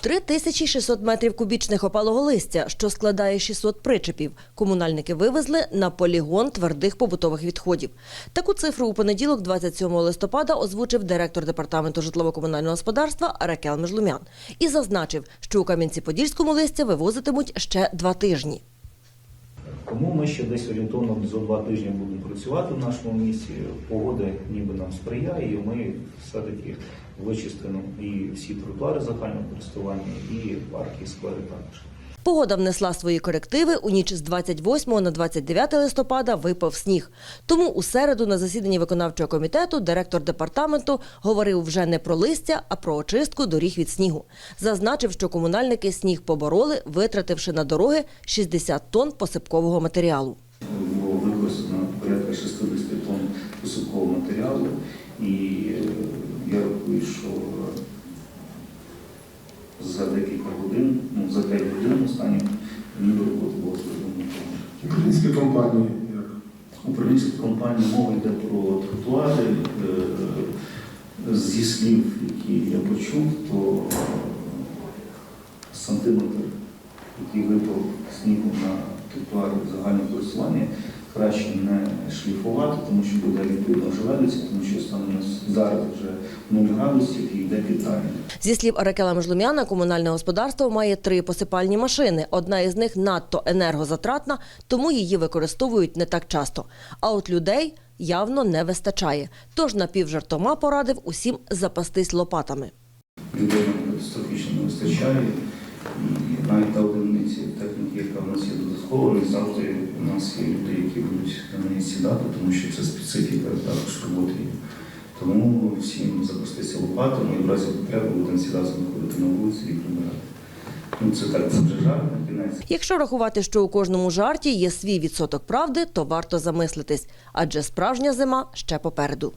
3600 метрів кубічних опалого листя, що складає 600 причепів, комунальники вивезли на полігон твердих побутових відходів. Таку цифру у понеділок, 27 листопада, озвучив директор департаменту житлово-комунального господарства Ракел Межлумян і зазначив, що у Кам'янці-Подільському листя вивозитимуть ще два тижні. Тому ми ще десь орієнтовно за два тижні будемо працювати в нашому місті. Погода ніби нам сприяє, і ми все-таки вичистимо і всі тротуари загального користування, і парки, і сквери також. Погода внесла свої корективи. У ніч з 28 на 29 листопада випав сніг. Тому у середу на засіданні виконавчого комітету директор департаменту говорив вже не про листя, а про очистку доріг від снігу. Зазначив, що комунальники сніг побороли, витративши на дороги 60 тонн посипкового матеріалу. було використано порядка 60 тонн матеріалу, і е, я рахую, що за декілька годин, ну за 5 годин останніх ніби роботи було зроблено. Українські компанії, як Управлінська компанія мова йде про тротуари. Е, Зі слів, які я почув, то е, сантиметр, який випав снігу на тротуари загального користування, краще не шліфувати, тому що буде відповідно желедиця, тому що стане у нас зараз вже 0 градусів і йде підтання. Зі слів Аракела Межлумяна, комунальне господарство має три посипальні машини. Одна із них надто енергозатратна, тому її використовують не так часто. А от людей явно не вистачає. Тож напівжартома порадив усім запастись лопатами. Людей катастрофічно не вистачає. І навіть та одиниці техніки, яка в нас є додаткова, завжди у нас є люди, які будуть на неї сідати, тому що це специфіка також роботи. Тому всім запастися лопатами і в разі потреби будемо сідати знаходити на вулиці і прибирати. Ну. Якщо рахувати, що у кожному жарті є свій відсоток правди, то варто замислитись, адже справжня зима ще попереду.